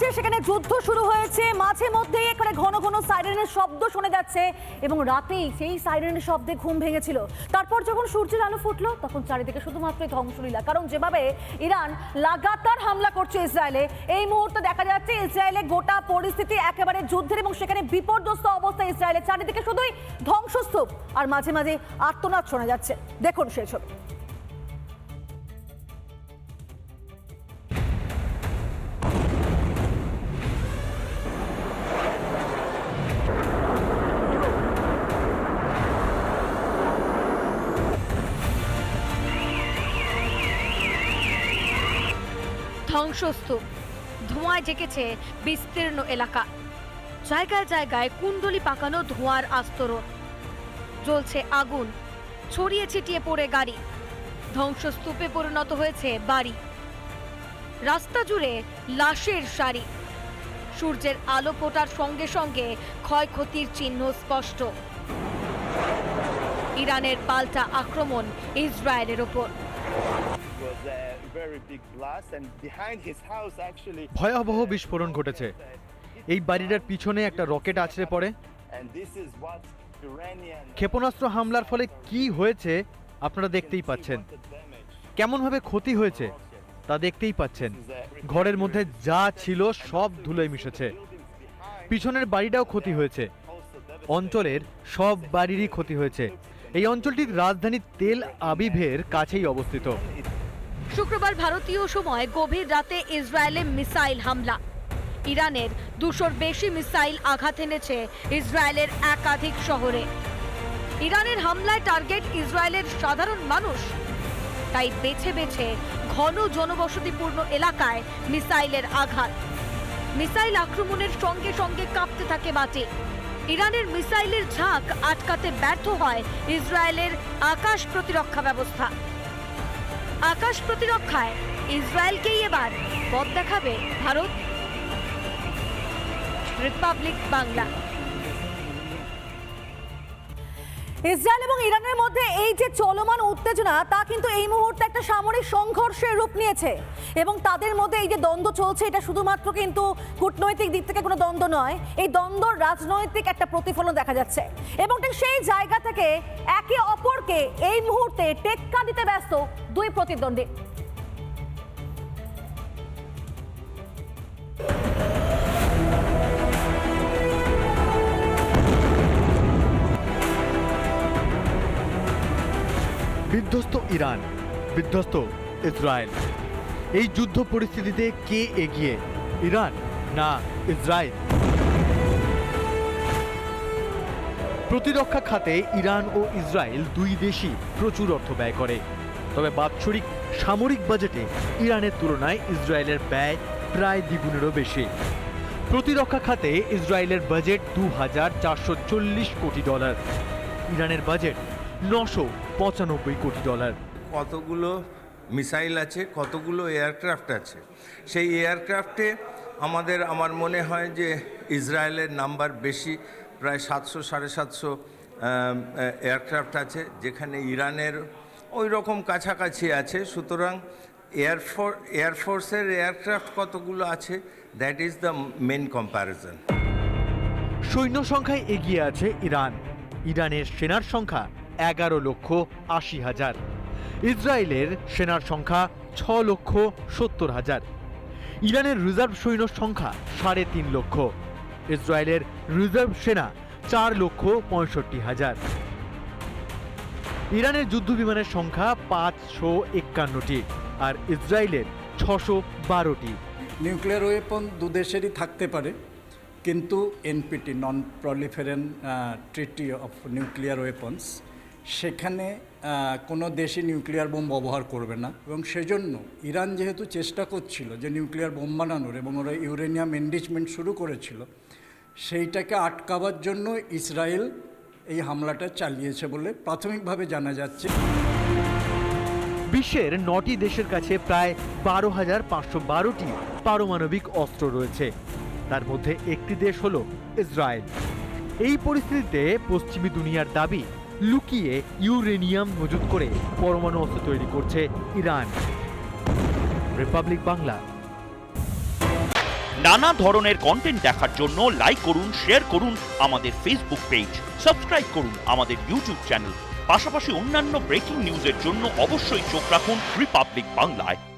যে সেখানে যুদ্ধ শুরু হয়েছে। মাঝে মধ্যেই এখানে ঘন ঘন সাইরেনের শব্দ শোনা যাচ্ছে এবং রাতেই সেই সাইরেনের শব্দে ঘুম ভেঙেছিল। তারপর যখন সূর্যের আলো ফুটলো, তখন চারিদিকে শুধুমাত্র ধ্বংসলীলা। কারণ যেভাবে ইরান লাগাতার হামলা করছে ইসরায়েলে, এই মুহূর্তে দেখা যাচ্ছে ইসরায়েলে গোটা পরিস্থিতি একেবারে যুদ্ধের এবং সেখানে বিপর্যস্ত অবস্থা ইসরায়েলের। চারিদিকে শুধুই ধ্বংসস্তূপ, আর মাঝে মাঝে আত্মনাদ শোনা যাচ্ছে। দেখুন সেই ছবি। ধ্বংসস্তূপ। ধোঁয়ায় জেগেছে বিস্তীর্ণ এলাকা। জায়গায় জায়গায় কুণ্ডলি পাকানো ধোঁয়ার আস্তরণ। জ্বলছে আগুন। ছড়িয়ে ছিটিয়ে পড়ে গাড়ি। ধ্বংসস্তূপে পরিণত হয়েছে বাড়ি। রাস্তা জুড়ে লাশের সারি। সূর্যের আলো ফোটার সঙ্গে সঙ্গে ক্ষয়ক্ষতির চিহ্ন স্পষ্ট। ইরানের পাল্টা আক্রমণ ইসরায়েলের ওপর। ভয়াবহ বিস্ফোরণ ঘটেছে। এই বাড়িটার পিছনে একটা রকেট আছড়ে পড়ে। ক্ষেপণাস্ত্র হামলার ফলে কি হয়েছে আপনারা দেখতেই পাচ্ছেন। কেমনভাবে ক্ষতি হয়েছে তা দেখতেই পাচ্ছেন। ঘরের মধ্যে যা ছিল সব ধুলোয় মিশেছে। পিছনের বাড়িটাও ক্ষতি হয়েছে। অঞ্চলের সব বাড়িরই ক্ষতি হয়েছে। এই অঞ্চলটির রাজধানী তেল আবিভের কাছেই অবস্থিত। শুক্রবার ভারতীয় সময় গভীর রাতে ইসরায়েলে মিসাইল হামলা। ইরানের দুশোর বেশি মিসাইল আঘাত এনেছে ইসরায়েলের একাধিক শহরে। ইরানের হামলায় টার্গেট ইসরায়েলের সাধারণ মানুষ। তাই বেছে বেছে ঘন জনবসতিপূর্ণ এলাকায় মিসাইলের আঘাত। মিসাইল আক্রমণের সঙ্গে সঙ্গে কাঁপতে থাকে মাটি। ইরানের মিসাইলের ঝাঁক আটকাতে ব্যর্থ হয় ইসরায়েলের আকাশ প্রতিরক্ষা ব্যবস্থা। আকাশ প্রতিরক্ষায় ইসরায়েলকেই এবার পথ দেখাবে ভারত। রিপাবলিক বাংলা। ইসরায়েল এবং ইরানের মধ্যে এই যে চলমান উত্তেজনা, তা কিন্তু এই মুহূর্তে একটা সামরিক সংঘর্ষের রূপ নিয়েছে। এবং তাদের মধ্যে এই যে দ্বন্দ্ব চলছে, এটা শুধুমাত্র কিন্তু কূটনৈতিক দিক থেকে কোনো দ্বন্দ্ব নয়, এই দ্বন্দ্বর রাজনৈতিক একটা প্রতিফলন দেখা যাচ্ছে। এবং ঠিক সেই জায়গা থেকে একে অপরকে এই মুহূর্তে টেক্কা দিতে ব্যস্ত দুই প্রতিদ্বন্দ্বী। বিধ্বস্ত ইরান, বিধ্বস্ত ইসরায়েল। এই যুদ্ধ পরিস্থিতিতে কে এগিয়ে? ইরান না ইসরায়েল? প্রতিরক্ষা খাতে ইরান ও ইসরায়েল দুই দেশই প্রচুর অর্থ ব্যয় করে। তবে বাৎসরিক সামরিক বাজেটে ইরানের তুলনায় ইসরায়েলের ব্যয় প্রায় দ্বিগুণেরও বেশি। প্রতিরক্ষা খাতে ইসরায়েলের বাজেট দু হাজার চারশো চল্লিশ কোটি ডলার। ইরানের বাজেট নশো পঁচানব্বই কোটি ডলার। কতগুলো মিসাইল আছে কতগুলো এয়ারক্রাফট আছে? সেই এয়ারক্রাফটে আমাদের আমার মনে হয় যে ইসরায়েলের নাম্বার বেশি প্রায় সাতশো সাড়ে সাতশো এয়ারক্রাফট আছে যেখানে ইরানের ওই রকম কাছাকাছি আছে। সুতরাং এয়ারফোর এয়ারফোর্সের এয়ারক্রাফট কতগুলো আছে? That is the main comparison সৈন্য সংখ্যায় এগিয়ে আছে ইরান। ইরানের সেনার সংখ্যা এগারো লক্ষ আশি হাজার। ইসরায়েলের সেনার সংখ্যা ছ লক্ষ সত্তর হাজার। ইরানের রিজার্ভ সৈন্য সংখ্যা সাড়ে তিন লক্ষ। ইসরায়েলের রিজার্ভ সেনা চার লক্ষ পঁয়ষট্টি হাজার। ইরানের যুদ্ধ বিমানের সংখ্যা পাঁচশো একান্নটি আর ইসরায়েলের ছশো বারোটি। নিউক্লিয়ার ওয়েপন দু দেশেরই থাকতে পারে, কিন্তু NPT non proliferation treaty of nuclear weapons সেখানে কোনো দেশই নিউক্লিয়ার বোম ব্যবহার করবে না। এবং সেজন্য ইরান যেহেতু চেষ্টা করছিল যে নিউক্লিয়ার বোম বানানোর এবং ওরা ইউরেনিয়াম এনরিচমেন্ট শুরু করেছিল, সেইটাকে আটকাবার জন্য ইসরায়েল এই হামলাটা চালিয়েছে বলে প্রাথমিকভাবে জানা যাচ্ছে। বিশ্বের নটি দেশের কাছে প্রায় বারো হাজার পাঁচশো বারোটি পারমাণবিক অস্ত্র রয়েছে। তার মধ্যে একটি দেশ হল ইসরায়েল। এই পরিস্থিতিতে পশ্চিমী দুনিয়ার দাবি লুকিয়ে ইউরেনিয়াম মজুত করে পরমাণু অস্ত্র তৈরি করছে ইরান। রিপাবলিক বাংলা। নানা ধরনের কন্টেন্ট দেখার জন্য লাইক করুন শেয়ার করুন আমাদের ফেসবুক পেজ সাবস্ক্রাইব করুন আমাদের ইউটিউব চ্যানেল পাশাপাশি অন্যান্য ব্রেকিং নিউজের জন্য অবশ্যই চোখ রাখুন রিপাবলিক বাংলায়